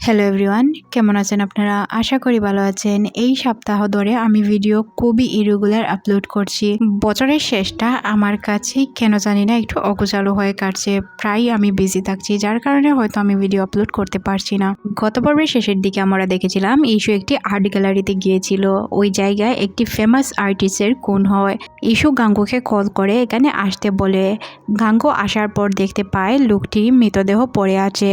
Hello everyone কেমন আছেন আপনারা? আশা করি ভালো আছেন। এই সপ্তাহ ধরে আমি ভিডিও খুবই ইরেগুলার আপলোড করছি। বছরের শেষটা আমার কাছে কেন জানি না একটু অগোচালো হয়ে কাটছে। প্রায় আমি বিজি থাকছি, যার কারণে হয়তো আমি ভিডিও আপলোড করতে পারছি না। গত পর্বের শেষের দিকে আমরা দেখেছিলাম ইস্যু একটি আর্ট গ্যালারিতে গিয়েছিল। ওই জায়গায় একটি ফেমাস আর্টিস্টের কোন হয়। ইস্যু গাঙ্গুকে কল করে, এখানে আসতে বলে। গাঙ্গু আসার পর দেখতে পায় লোকটি মৃতদেহ পড়ে আছে।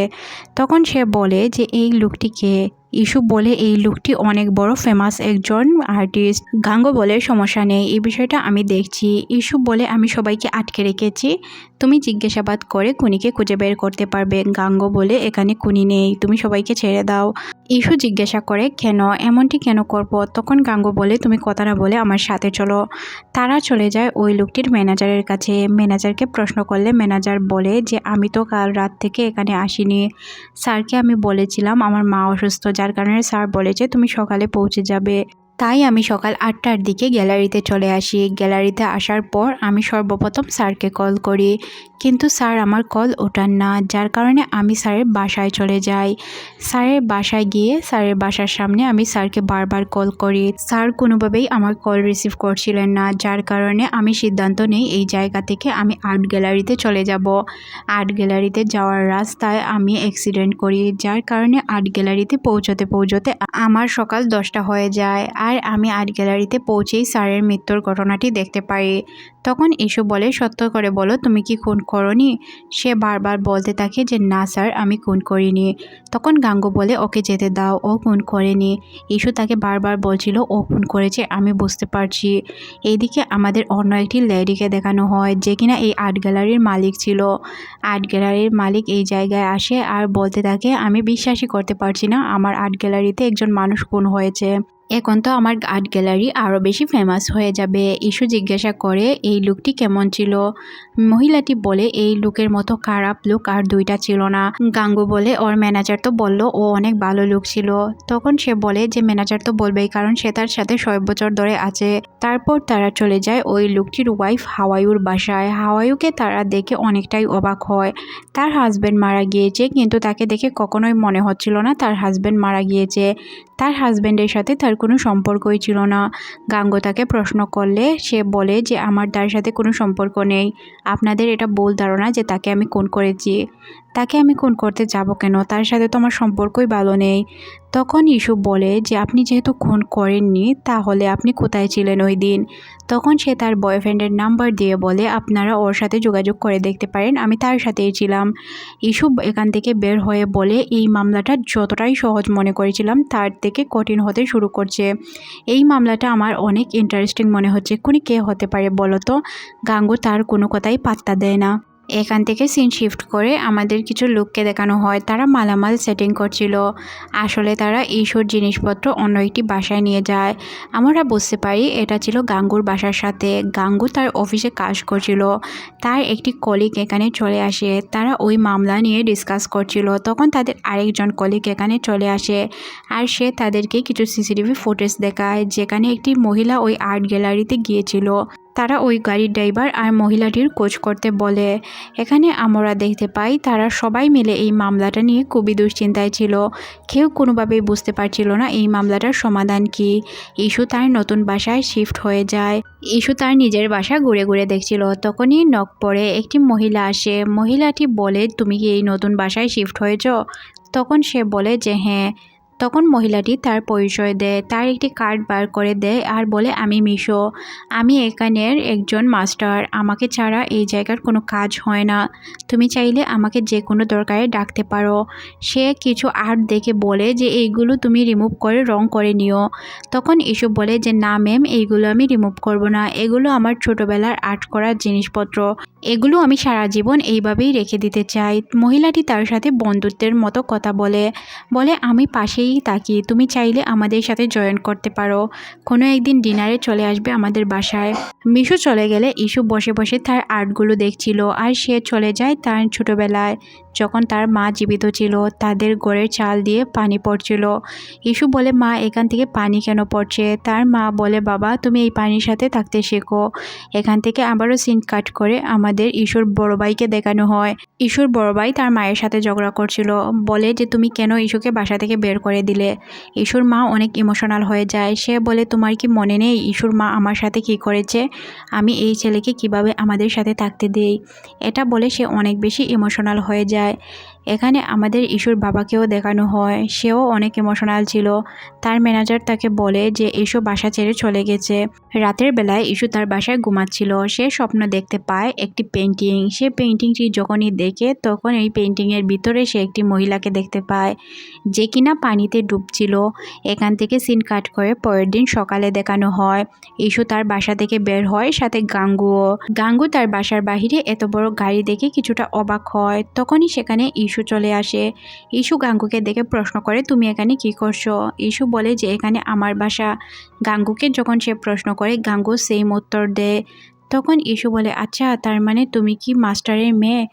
তখন সে বলে যে এই লোকটিকে ইস্যু বলে, এই লোকটি অনেক বড় ফেমাস একজন আর্টিস্ট গাঙ্গো বলে, সমস্যা নেই, এই বিষয়টা আমি দেখছি। ইস্যু বলে, আমি সবাইকে আটকে রেখেছি। তুমি জিজ্ঞাসাবাদ করে কুনিকে খুঁজে বের করতে পারবে। গাঙ্গো বলে, এখানে কুনি নেই, তুমি সবাইকে ছেড়ে দাও। ইস্যু জিজ্ঞাসা করে, কেন? এমনটি কেন করব? তখন গাঙ্গো বলে, তুমি কথা না বলে আমার সাথে চলো। তারা চলে যায় ওই লোকটির ম্যানেজারের কাছে। ম্যানেজারকে প্রশ্ন করলে ম্যানেজার বলে যে, আমি তো কাল রাত থেকে এখানে আসিনি। স্যারকে আমি বলেছিলাম আমার মা অসুস্থ যার কারণে স্যার বলেছে তুমি সকালে পৌঁছে যাবে। তাই আমি সকাল আটটার দিকে গ্যালারিতে চলে আসি। গ্যালারিতে আসার পর আমি সর্বপ্রথম স্যারকে কল করি। কিন্তু স্যার আমার কল ওঠান না, যার কারণে আমি স্যারের বাসায় চলে যাই। স্যারের বাসায় গিয়ে স্যারের বাসার সামনে আমি স্যারকে বারবার কল করি। স্যার কোনোভাবেই আমার কল রিসিভ করছিলেন না, যার কারণে আমি সিদ্ধান্ত নেই এই জায়গা থেকে আমি আর্ট গ্যালারিতে চলে যাব। আর্ট গ্যালারিতে যাওয়ার রাস্তায় আমি অ্যাক্সিডেন্ট করি, যার কারণে আর্ট গ্যালারিতে পৌঁছতে পৌঁছতে আমার সকাল দশটা হয়ে যায়। আর আমি আর্ট গ্যালারিতে পৌঁছেই স্যারের মৃত্যুর ঘটনাটি দেখতে পাই তখন এসো বলে, সত্য করে বলো, তুমি কি খুন করনি? সে বারবার বলতে থাকে যে, না স্যার, আমি খুন করিনি। তখন গাঙ্গু বলে, ওকে যেতে দাও, ও খুন করেনি। ইস্যু তাকে বারবার বলছিল, ও খুন করেছে, আমি বুঝতে পারছি। এইদিকে আমাদের অন্য একটি লেডিকে দেখানো হয়, যে কিনা এই আর্ট গ্যালারির মালিক ছিল। আর্ট গ্যালারির মালিক এই জায়গায় আসে আর বলতে থাকে, আমি বিশ্বাসই করতে পারছি না, আমার আর্ট গ্যালারিতে একজন মানুষ খুন হয়েছে। এখন তো আমার আর্ট গ্যালারি আরও বেশি ফেমাস হয়ে যাবে। ইস্যু জিজ্ঞাসা করে, এই লুকটি কেমন ছিল? মহিলাটি বলে, এই লুকের মতো খারাপ লুক আর দুইটা ছিল না। গাঙ্গু বলে, ওর ম্যানেজার তো বলল ও অনেক ভালো লুক ছিল। তখন সে বলে, যে ম্যানেজার তো বলবেই, কারণ সে তার সাথে ছয় বছর ধরে আছে। তারপর তারা চলে যায় ওই লোকটির ওয়াইফ হাওয়াইউর বাসায়। হাওয়ায়ুকে তারা দেখে অনেকটাই অবাক হয়। তার হাজব্যান্ড মারা গিয়েছে, কিন্তু তাকে দেখে কখনোই মনে হচ্ছিল না তার হাজব্যান্ড মারা গিয়েছে। তার হাজব্যান্ডের সাথে তার কোনো সম্পর্কই ছিল না। গাঙ্গো তাকে প্রশ্ন করলে, সে বলে যে, আমার তার সাথে কোনো সম্পর্ক নেই। আপনাদের এটা বল ধারণা যে, তাকে আমি কোন করেছি। তাকে আমি কোন করতে যাব কেন? তার সাথে তো আমার সম্পর্কই ভালো নেই। তখন ইস্যু বলে যে, আপনি যেহেতু খুন করেননি, তাহলে আপনি কোথায় ছিলেন ওই দিন? তখন সে তার বয়ফ্রেন্ডের নাম্বার দিয়ে বলে, আপনারা ওর সাথে যোগাযোগ করে দেখতে পারেন, আমি তার সাথেই ছিলাম। ইস্যু এখান থেকে বের হয়ে বলে, এই মামলাটা যতটাই সহজ মনে করেছিলাম, তার থেকে কঠিন হতে শুরু করছে। এই মামলাটা আমার অনেক ইন্টারেস্টিং মনে হচ্ছে। কোনি কে হতে পারে বলো তো? গাঙ্গু তার কোনো কথাই পাত্তা দেয় না। এখান থেকে সিন শিফট করে আমাদের কিছু লোককে দেখানো হয়। তারা মালামাল সেটিং করছিল। আসলে তারা এইসব জিনিসপত্র অন্য একটি বাসায় নিয়ে যায়। আমরা বুঝতে পারি এটা ছিল গাঙ্গুর বাসার সাথে। গাঙ্গু তার অফিসে কাজ করছিল। তার একটি কলিগ এখানে চলে আসে। তারা ওই মামলা নিয়ে ডিসকাস করছিল। তখন তাদের আরেকজন কলিগ এখানে চলে আসে আর সে তাদেরকে কিছু সিসিটিভি ফুটেজ দেখায়, যেখানে একটি মহিলা ওই আর্ট গ্যালারিতে গিয়েছিল। তারা ওই গাড়ির ড্রাইভার আর মহিলাটির কোচ করতে বলে। এখানে আমরা দেখতে পাই তারা সবাই মিলে এই মামলাটা নিয়ে খুবই দুশ্চিন্তায় ছিল। কেউ কোনোভাবেই বুঝতে পারছিল না এই মামলাটার সমাধান কি। ইস্যু তার নতুন বাসায় শিফট হয়ে যায়। ইস্যু তার নিজের বাসা ঘুরে ঘুরে দেখছিল। তখনই নখ পড়ে একটি মহিলা আসে। মহিলাটি বলে, তুমি কি এই নতুন বাসায় শিফট হয়েছ? তখন সে বলে যে হ্যাঁ। তখন মহিলাটি তার পরিচয় দেয়, তার একটি কার্ড বার করে দেয় আর বলে, আমি মিশো, আমি এখানের একজন মাস্টার, আমাকে ছাড়া এই জায়গার কোনো কাজ হয় না। তুমি চাইলে আমাকে যে কোনো দরকারে ডাকতে পারো। সে কিছু আর্ট দেখে বলে যে, এইগুলো তুমি রিমুভ করে রং করে নিও। তখন এসব বলে যে, না ম্যাম, এইগুলো আমি রিমুভ করব না। এগুলো আমার ছোটোবেলার আর্ট করার জিনিসপত্র। এগুলো আমি সারা জীবন এইভাবেই রেখে দিতে চাই। মহিলাটি তার সাথে বন্ধুত্বের মতো কথা বলে বলে, আমি পাশেই দিকেই তাকি তুমি চাইলে আমাদের সাথে জয়েন করতে পারো। কোনো একদিন ডিনারে চলে আসবে আমাদের বাসায়। মিশু চলে গেলে ইস্যু বসে বসে তার আর্টগুলো দেখছিল আর সে চলে যায় তার ছোটোবেলায়। যখন তার মা জীবিত ছিল, তাদের গড়ের চাল দিয়ে পানি পড়ছিল। ইস্যু বলে, মা, এখান থেকে পানি কেন পড়ছে? তার মা বলে, বাবা, তুমি এই পানির সাথে থাকতে শেখো। এখান থেকে আবারও সিন কাট করে আমাদের ইস্যুর বড় ভাইকে দেখানো হয়। ইস্যুর বড় ভাই তার মায়ের সাথে ঝগড়া করছিল। বলে যে, তুমি কেন ইস্যুকে বাসা থেকে বের করে দিলে। ইশুর মা অনেক ইমোশনাল হয়ে যায়। সে বলে, তোমার কি মনে নেই ইশুর মা আমার সাথে কি করেছে? আমি এই ছেলেকে কীভাবে আমাদের সাথে থাকতে দেই? এটা বলে সে অনেক বেশি ইমোশনাল হয়ে যায়। এখানে আমাদের ইস্যুর বাবাকেও দেখানো হয়। সেও অনেক ইমোশনাল ছিল। তার ম্যানেজার তাকে বলে যে ইস্যু বাসা ছেড়ে চলে গেছে। রাতের বেলায় ইস্যু তার বাসায় ঘুমাচ্ছিল। সে স্বপ্ন দেখতে পায় একটি পেন্টিং সে পেন্টিংটি যখনই দেখে, তখন এই পেন্টিংয়ের ভিতরে সে একটি মহিলাকে দেখতে পায়, যে কিনা পানিতে ডুবছিল। এখান থেকে সিন কাট করে পরের দিন সকালে দেখানো হয়। ইস্যু তার বাসা থেকে বের হয় সাথে গাঙ্গুও। গাঙ্গু তার বাসার বাহিরে এত বড় গাড়ি দেখে কিছুটা অবাক হয়। তখনই সেখানে ইস্যু চলে আসে। ইস্যু গাঙ্গুকে দেখে প্রশ্ন করে, তুমি এখানে কি করছ? ইস্যু বলে যে, এখানে আমার বাসা। গাঙ্গুকে যখন সে প্রশ্ন করে, গাঙ্গু সেম উত্তর দেয় তখন ইস্যু বলে আচ্ছা তার মানে তুমি কি মাস্টারের মেয়ে?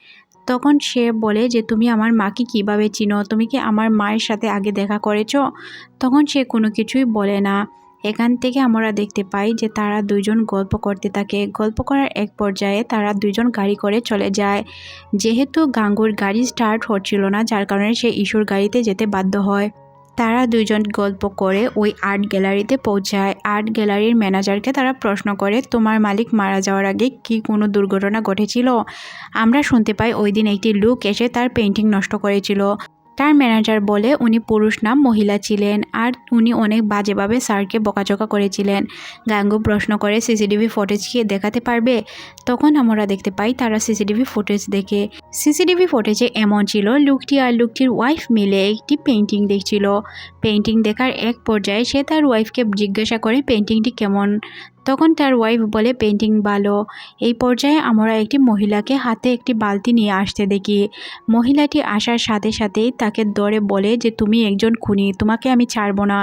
তখন সে বলে যে, তুমি আমার মাকে কীভাবে চিনো? তুমি কি আমার মায়ের সাথে আগে দেখা করেছ? তখন সে কোনো কিছুই বলে না। এখান থেকে আমরা দেখতে পাই যে তারা দুইজন গল্প করতে থাকে। গল্প করার এক পর্যায়ে তারা দুইজন গাড়ি করে চলে যায়। যেহেতু গাঙ্গুর গাড়ি স্টার্ট হচ্ছিল না, যার কারণে সে ইস্যুর গাড়িতে যেতে বাধ্য হয়। তারা দুইজন গল্প করে ওই আর্ট গ্যালারিতে পৌঁছায়। আর্ট গ্যালারির ম্যানেজারকে তারা প্রশ্ন করে, তোমার মালিক মারা যাওয়ার আগে কি কোনো দুর্ঘটনা ঘটেছিল? আমরা শুনতে পাই ওই দিন একটি লুক এসে তার পেন্টিং নষ্ট করেছিল। তার ম্যানেজার বলে উনি পুরুষ নাম মহিলা ছিলেন। আর উনি অনেক বাজেভাবে স্যারকে বকাঝকা করেছিলেন। গাঙ্গু প্রশ্ন করে সিসিটিভি ফুটেজ কি দেখাতে পারবে? তখন আমরা দেখতে পাই তারা সিসিটিভি ফুটেজ দেখে। সিসিটিভি ফুটেজে এমন ছিল, লুকটি আর লুকটির ওয়াইফ মিলে একটি পেন্টিং দেখছিল। পেন্টিং দেখার এক পর্যায়ে সে তার ওয়াইফকে জিজ্ঞাসা করে পেন্টিংটি কেমন? তখন তার ওয়াইফ বলে পেন্টিং ভালো। এই পর্যায়ে আমরা একটি মহিলাকে হাতে একটি বালতি নিয়ে আসতে দেখি। মহিলাটি আসার সাথে সাথেই তাকে দরে বলে যে, তুমি একজন খুনি, তোমাকে আমি ছাড়বো না।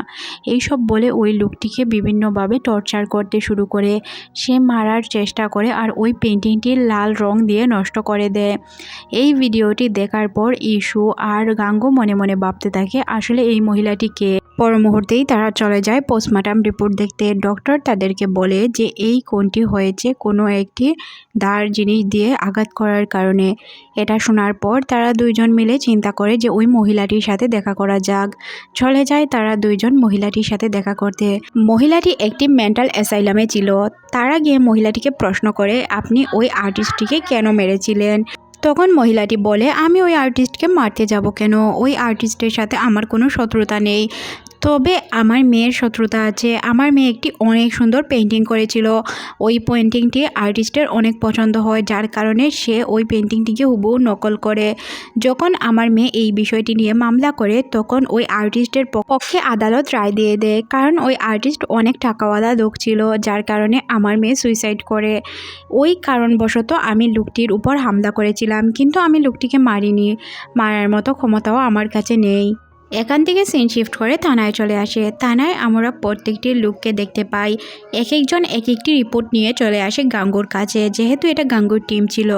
এইসব বলে ওই লোকটিকে বিভিন্নভাবে টর্চার করতে শুরু করে। সে মারার চেষ্টা করে আর ওই পেন্টিংটি লাল রং দিয়ে নষ্ট করে দেয়। এই ভিডিওটি দেখার পর ইস্যু আর গাঙ্গু মনে মনে ভাবতে থাকে, আসলে এই মহিলাটি কে? পর মুহূর্তেই তারা চলে যায় পোস্টমার্টাম রিপোর্ট দেখতে। ডক্টর তাদেরকে বলে যে এই কোনটি হয়েছে কোনো একটি দাঁড় জিনিস দিয়ে আঘাত করার কারণে। এটা শোনার পর তারা দুইজন মিলে চিন্তা করে যে ওই মহিলাটির সাথে দেখা করা যাক। চলে যায় তারা দুইজন মহিলাটির সাথে দেখা করতে। মহিলাটি একটি মেন্টাল অ্যাসাইলামে ছিল। তারা গিয়ে মহিলাটিকে প্রশ্ন করে, আপনি ওই আর্টিস্টটিকে কেন মেরেছিলেন? তখন মহিলাটি বলে, আমি ওই আর্টিস্টকে মারতে যাব কেন? ওই আর্টিস্টের সাথে আমার কোনো শত্রুতা নেই। তবে আমার মেয়ের শত্রুতা আছে। আমার মেয়ে একটি অনেক সুন্দর পেন্টিং করেছিল। ওই পেন্টিংটি আর্টিস্টের অনেক পছন্দ হয়, যার কারণে সে ওই পেন্টিংটিকে হুবহু নকল করে। যখন আমার মেয়ে এই বিষয়টি নিয়ে মামলা করে, তখন ওই আর্টিস্টের পক্ষে আদালত রায় দিয়ে দেয়, কারণ ওই আর্টিস্ট অনেক টাকাওয়ালা লোক ছিল, যার কারণে আমার মেয়ে সুইসাইড করে। ওই কারণবশত আমি লোকটির উপর হামলা করেছিলাম, কিন্তু আমি লোকটিকে মারিনি। মারার মতো ক্ষমতাও আমার কাছে নেই। এখান থেকে সিন শিফট করে থানায় চলে আসে। থানায় আমরা প্রত্যেকটি লোককে দেখতে পাই। এক একজন এক একটি রিপোর্ট নিয়ে চলে আসে গাঙ্গুর কাছে। যেহেতু এটা গাঙ্গুর টিম ছিল,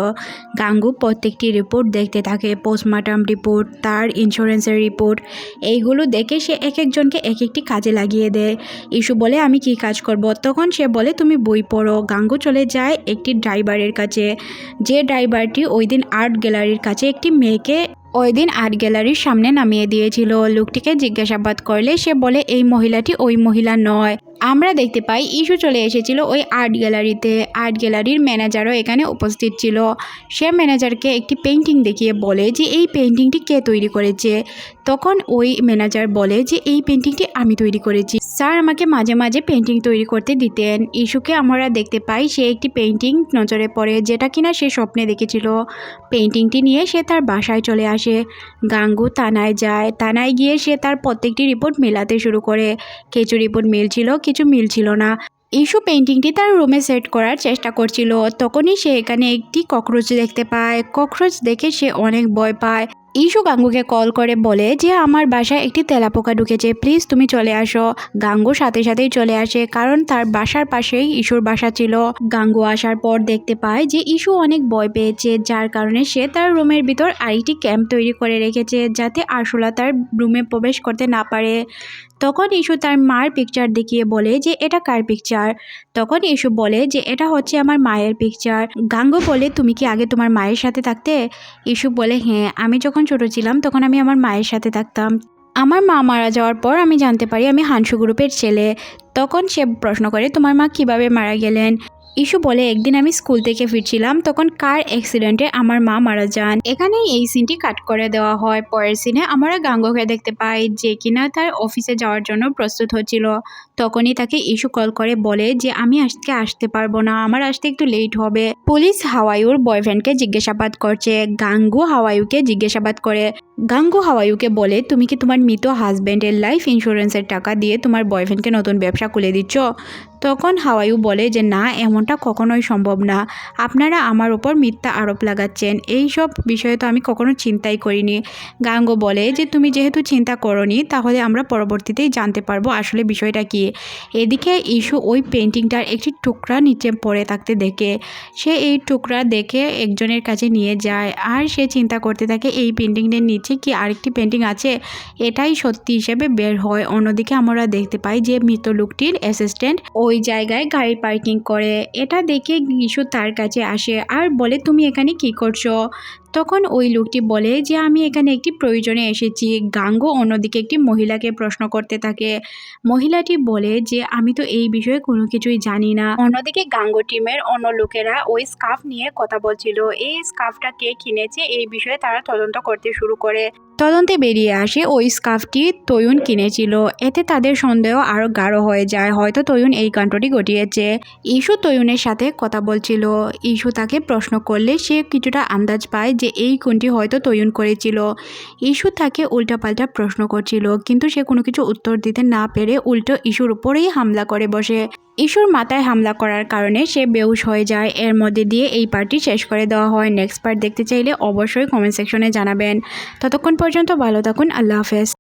গাঙ্গু প্রত্যেকটি রিপোর্ট দেখতে থাকে। পোস্টমর্টম রিপোর্ট তার ইন্স্যুরেন্সের রিপোর্ট এইগুলো দেখে সে এক একজনকে এক একটি কাজে লাগিয়ে দেয়। ইস্যু বলে, আমি কি কাজ করব? তখন সে বলে, তুমি বই পড়ো। গাঙ্গু চলে যায় একটি ড্রাইভারের কাছে। যে ড্রাইভারটি ওই দিন আর্ট গ্যালারির কাছে একটি মেয়েকে ওই দিন আর্ট গ্যালারির সামনে নামিয়ে দিয়েছিল। লোকটিকে জিজ্ঞাসাবাদ করলে সে বলে, এই মহিলাটি ওই মহিলা নয়। আমরা দেখতে পাই ইস্যু চলে এসেছিল ওই আর্ট গ্যালারিতে। আর্ট গ্যালারির ম্যানেজারও এখানে উপস্থিত ছিল। সে ম্যানেজারকে একটি পেন্টিং দেখিয়ে বলে যে, এই পেন্টিংটি কে তৈরি করেছে? তখন ওই ম্যানেজার বলে যে, এই পেন্টিংটি আমি তৈরি করেছি। স্যার আমাকে মাঝে মাঝে পেন্টিং তৈরি করতে দিতেন। ইস্যুকে আমরা দেখতে পাই সে একটি পেন্টিং নজরে পড়ে যেটা কিনা সে স্বপ্নে দেখেছিল। পেন্টিংটি নিয়ে সে তার বাসায় চলে আসে। গাঙ্গু থানায় যায়। থানায় গিয়ে সে তার প্রত্যেকটি রিপোর্ট মেলাতে শুরু করে। কিছু রিপোর্ট মিলছিল কিছু মিলছিল না। ইস্যু পেন্টিংটি তার রুমে সেট করার চেষ্টা করছিল। তখনই সে এখানে একটি ককরোচ দেখতে পায়। কক্রোচ দেখে সে অনেক ভয় পায়। ইস্যু গাঙ্গুকে কল করে বলে যে আমার বাসায় একটি তেলাপোকা ঢুকেছে। প্লিজ তুমি চলে আসো। গাঙ্গু সাথে সাথেই চলে আসে, কারণ তার বাসার পাশেই ইস্যুর বাসা ছিল। গাঙ্গু আসার পর দেখতে পায় যে ইস্যু অনেক ভয় পেয়েছে, যার কারণে সে তার রুমের ভিতর আরেকটি ক্যাম্প তৈরি করে রেখেছে, যাতে আরশোলা তার রুমে প্রবেশ করতে না পারে। তখন ইস্যু তার মার পিকচার দেখিয়ে বলে যে এটা কার পিকচার তখন ইস্যু বলে যে এটা হচ্ছে আমার মায়ের পিকচার গাঙ্গু বলে, তুমি কি আগে তোমার মায়ের সাথে থাকতে? ইস্যু বলে হ্যাঁ আমি যখন ছোট ছিলাম, তখন আমি আমার মায়ের সাথে থাকতাম। আমার মা মারা যাওয়ার পর আমি জানতে পারি আমি হানসু গ্রুপের ছেলে। তখন সে প্রশ্ন করে, তোমার মা কীভাবে মারা গেলেন? ইস্যু বলে, একদিন আমি স্কুল থেকে ফিরছিলাম, তখন কার অ্যাক্সিডেন্টে আমার মা মারা যান? এখানেই এই সিনটি কাট করে দেওয়া হয়। পরের সিনে আমরা গাঙ্গকে দেখতে পাই, যে কিনা তার অফিসে যাওয়ার জন্য প্রস্তুত হচ্ছিল। তখনই তাকে ইস্যু কল করে, বলে যে, আমি আজকে আসতে পারব না, আমার আসতে একটু লেট হবে। পুলিশ হাওয়াইউর বয়ফ্রেন্ডকে জিজ্ঞাসাবাদ করছে। গাঙ্গু হাওয়াইউকে জিজ্ঞাসাবাদ করে গাঙ্গু হাওয়াইউকে বলে, তুমি কি তোমার মৃত হাজব্যান্ডের লাইফ ইন্স্যুরেন্সের টাকা দিয়ে তোমার বয়ফ্রেন্ডকে নতুন ব্যবসা খুলে দিচ্ছ? তখন হাওয়াইউ বলে যে, না, এমনটা কখনোই সম্ভব না। আপনারা আমার ওপর মিথ্যা আরোপ লাগাচ্ছেন। এই সব বিষয়ে তো আমি কখনো চিন্তাই করিনি। গাঙ্গো বলে যে, তুমি যেহেতু চিন্তা করনি, তাহলে আমরা পরবর্তীতেই জানতে পারব আসলে বিষয়টা কি। এদিকে ইস্যু ওই পেন্টিংটার একটি টুকরা নিচে পড়ে থাকতে দেখে। সে এই টুকরা দেখে একজনের কাছে নিয়ে যায়, আর সে চিন্তা করতে থাকে, এই পেন্টিংটার নিচে কি আরেকটি পেন্টিং আছে, এটাই সত্যি হিসেবে বের হয়। অন্যদিকে আমরা দেখতে পাই যে মৃত লোকটির অ্যাসিস্ট্যান্ট ওই জায়গায় গাড়ি পার্কিং করে। এটা দেখে ইস্যু তার কাছে আসে, আর বলে তুমি এখানে কি করছ? তখন ওই লোকটি বলে যে, আমি এখানে একটি প্রয়োজনে এসেছি। গাঙ্গো অন্যদিকে একটি মহিলাকে প্রশ্ন করতে থাকে। মহিলাটি বলে যে, আমি তো এই বিষয়ে কোনো কিছুই জানি না। অন্যদিকে গাঙ্গো টিমের অন্য লোকেরা ওই স্কার্ফ নিয়ে কথা বলছিল। এই স্কার্ফটা কে কিনেছে, এই বিষয়ে তারা তদন্ত করতে শুরু করে। তদন্তে বেরিয়ে আসে ওই স্কার্ফটি তয়ুন কিনেছিল। এতে তাদের সন্দেহ আরও গাঢ় হয়ে যায়। হয়তো তয়ুন এই কাণ্ডটি ঘটিয়েছে। ইস্যু তয়ুনের সাথে কথা বলছিল। ইস্যু তাকে প্রশ্ন করলে সে কিছুটা আন্দাজ পায় যে এই কোনটি হয়তো তয়ুন করেছিল। ইস্যু তাকে উল্টাপাল্টা প্রশ্ন করছিল, কিন্তু সে কোনো কিছু উত্তর দিতে না পেরে উল্টো ইস্যুর উপরেই হামলা করে বসে। ইস্যুর মাথায় হামলা করার কারণে সে বেউস হয়ে যায়। এর মধ্যে দিয়ে এই পার্টটি শেষ করে দেওয়া হয়। নেক্সট পার্ট দেখতে চাইলে অবশ্যই কমেন্ট সেকশনে জানাবেন। ততক্ষণ পর্যন্ত ভালো থাকুন আল্লাহ হাফেজ।